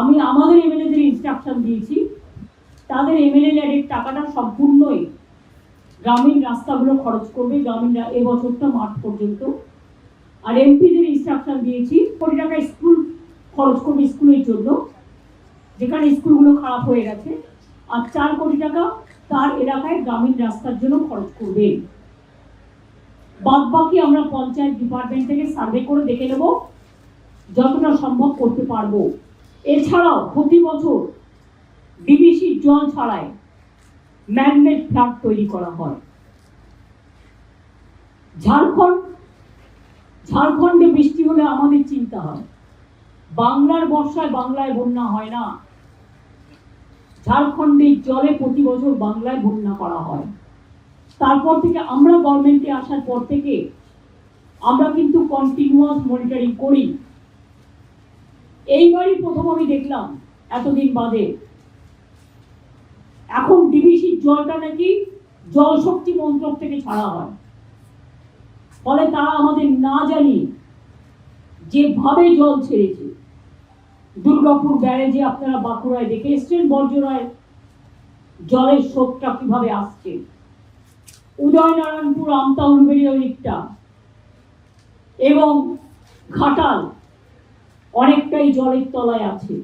আমি আমাদের এমএলএদের ইনস্ট্রাকশন দিয়েছি। তাদের এমএলএ ল্যাডের টাকাটা সম্পূর্ণই গ্রামীণ রাস্তাগুলো খরচ করবে গ্রামীণ এবছরটা মার্চ পর্যন্ত। আর এমপিদের ইনস্ট্রাকশন দিয়েছি, কোটি টাকা স্কুল খরচ করবে স্কুলের জন্য, যেখানে স্কুলগুলো খারাপ হয়ে গেছে। আর চার কোটি টাকা তার এলাকায় গ্রামীণ রাস্তার জন্য খরচ করবে। বাদ বাকি আমরা পঞ্চায়েত ডিপার্টমেন্ট থেকে সার্ভে করে দেখে নেব, যতটা সম্ভব করতে পারব। এছাড়াও প্রতি বছর ডিবিসির জল ছাড়াই ম্যানমেড ফ্ল্যাট তৈরি করা হয়। ঝাড়খণ্ড, ঝাড়খণ্ডে বৃষ্টি হলে আমাদের চিন্তা হয়। বাংলার বর্ষায় বাংলায় বন্যা হয় না। ঝাড়খণ্ডে জলে প্রতি বছর বাংলায় বন্যা করা হয়। তারপর থেকে আমরা গভর্নমেন্টে আসার পর থেকে আমরা কিন্তু কন্টিনিউয়াস মনিটরিং করি। এইবারই প্রথম আমি দেখলাম, এতদিন বাদে। এখন ডিবিসির জলটা নাকি জল শক্তি মন্ত্রক থেকে ছাড়া হয়। ফলে তারা আমাদের না জানি যেভাবে জল ছেড়েছে। দুর্গাপুর ব্যারেজে আপনারা বাঁকুড়ায় দেখে এসছেন, বর্জরায় জলের স্রোতটা কীভাবে আসছে। উদয়নারায়ণপুর আমতা উলবেড়িয়া দিকটা এবং ঘাটাল অনেকটাই জলের তলায় আছে।